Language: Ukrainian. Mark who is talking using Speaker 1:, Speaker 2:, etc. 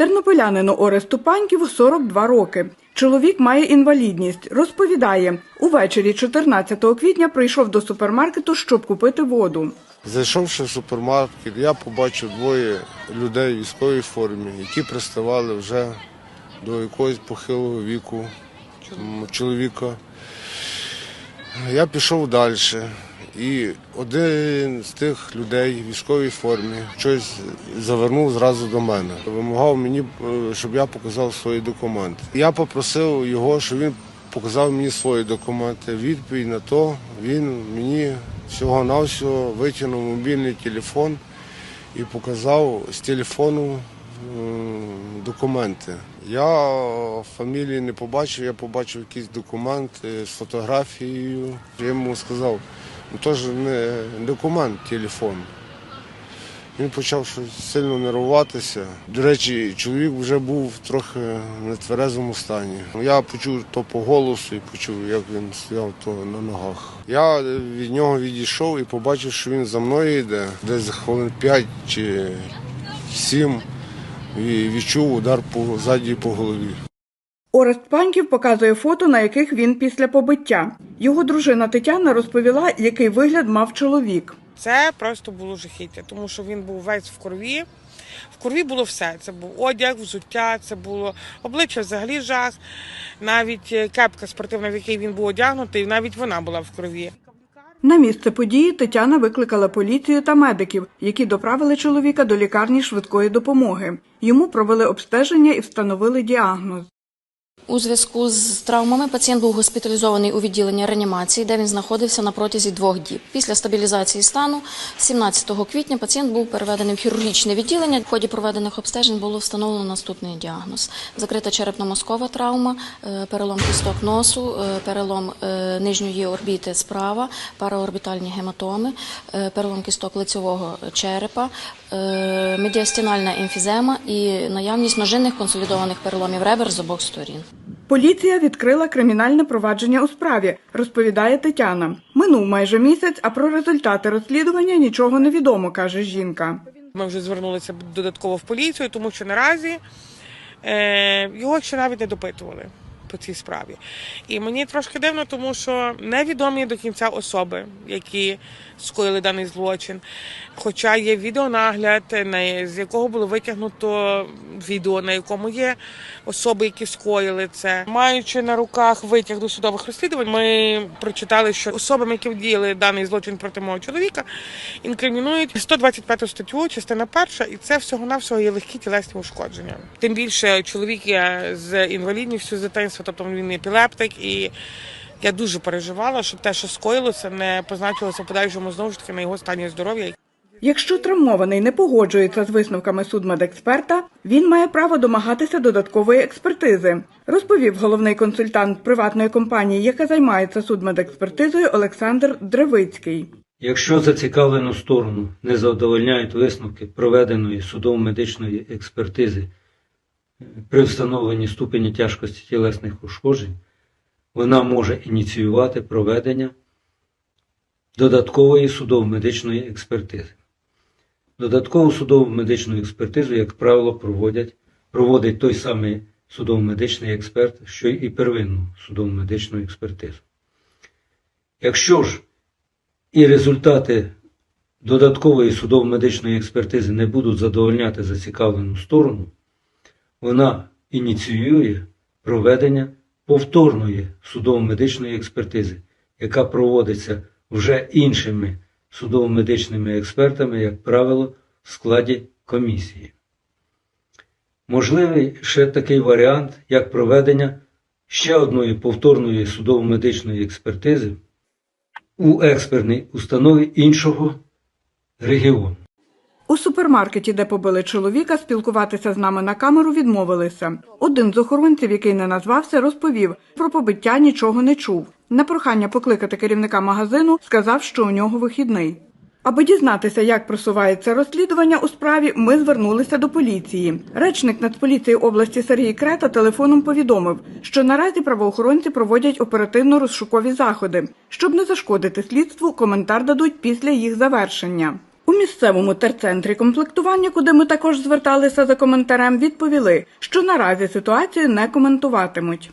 Speaker 1: Тернополянину Оресту Паньківу 42 роки. Чоловік має інвалідність. Розповідає, увечері 14 квітня прийшов до супермаркету, щоб купити воду.
Speaker 2: Зайшовши в супермаркет, я побачив двоє людей в військовій формі, які приставали вже до якогось похилого віку чоловіка. Я пішов далі. І один з тих людей в військовій формі щось завернув зразу до мене. Вимагав мені, е, щоб я показав свої документи. Я попросив його, щоб він показав мені свої документи. Відповідь на то він мені всього-навсього витягнув мобільний телефон і показав з телефону документи. Я фамілії не побачив, я побачив якісь документи з фотографією. Я йому сказав, ну то ж не документ, телефон. Він почав щось сильно нервуватися. До речі, чоловік вже був трохи в нетверезому стані. Я почув то по голосу і почув, як він стояв то на ногах. Я від нього відійшов і побачив, що він за мною йде, десь за хвилин 5 чи 7 і відчув удар по ззаді по голові.
Speaker 1: Орест Паньків показує фото, на яких він після побиття. Його дружина Тетяна розповіла, який вигляд мав чоловік.
Speaker 3: Це просто було жахіття, тому що він був весь в крові. В крові було все. Це був одяг, взуття, це було обличчя взагалі жах. Навіть е, кепка спортивна, в якій він був одягнутий, навіть вона була в крові.
Speaker 1: На місце події Тетяна викликала поліцію та медиків, які доправили чоловіка до лікарні швидкої допомоги. Йому провели обстеження і встановили діагноз.
Speaker 4: У зв'язку з травмами пацієнт був госпіталізований у відділення реанімації, де він знаходився на протязі двох діб. Після стабілізації стану 17 квітня пацієнт був переведений в хірургічне відділення. В ході проведених обстежень було встановлено наступний діагноз: закрита черепно-мозкова травма, е, перелом кісток носу, е, перелом е, нижньої орбіти справа, параорбітальні гематоми, перелом кісток лицевого черепа, е, медіастинальна емфізема і наявність ножинних консолідованих переломів ребер з обох сторін.
Speaker 1: Поліція відкрила кримінальне провадження у справі, розповідає Тетяна. Минув майже місяць, а про результати розслідування нічого не відомо, каже жінка.
Speaker 3: Ми вже звернулися додатково в поліцію, тому що наразі е, його ще навіть не допитували по цій справі. І мені трошки дивно, тому що невідомі до кінця особи, які скоїли даний злочин. Хоча є відеонагляд, з якого було витягнуто відео, на якому є особи, які скоїли це. Маючи на руках витяг до судових розслідувань, ми прочитали, що особам, які вдіяли даний злочин проти мого чоловіка, інкримінують 125 статтю, частина перша, і це всього-навсього є легкі тілесні ушкодження. Тим більше чоловік з інвалідністю з дитинства, тобто він епілептик, і я дуже переживала, щоб те, що скоїлося, не позначилося в подальшому знову ж таки на його стані здоров'я.
Speaker 1: Якщо травмований не погоджується з висновками судмедексперта, він має право домагатися додаткової експертизи, розповів головний консультант приватної компанії, яка займається судмедекспертизою Олександр Древицький.
Speaker 5: Якщо зацікавлену сторону не задовольняють висновки проведеної судово-медичної експертизи при встановленні ступені тяжкості тілесних ушкоджень, вона може ініціювати проведення додаткової судово-медичної експертизи. Додаткову судово-медичну експертизу, як правило, проводять, проводить той самий судово-медичний експерт, що і первинну судово-медичну експертизу. Якщо ж і результати додаткової судово-медичної експертизи не будуть задовольняти зацікавлену сторону, вона ініціює проведення повторної судово-медичної експертизи, яка проводиться вже іншими судово-медичними експертами, як правило, в складі комісії. Можливий ще такий варіант, як проведення ще одної повторної судово-медичної експертизи у експертній установі іншого регіону.
Speaker 1: У супермаркеті, де побили чоловіка, спілкуватися з нами на камеру відмовилися. Один з охоронців, який не назвався, розповів про побиття нічого не чув. На прохання покликати керівника магазину сказав, що у нього вихідний. Аби дізнатися, як просувається розслідування у справі, ми звернулися до поліції. Речник Нацполіції області Сергій Крета телефоном повідомив, що наразі правоохоронці проводять оперативно-розшукові заходи. Щоб не зашкодити слідству, коментар дадуть після їх завершення. У місцевому терцентрі комплектування, куди ми також зверталися за коментарем, відповіли, що наразі ситуацію не коментуватимуть.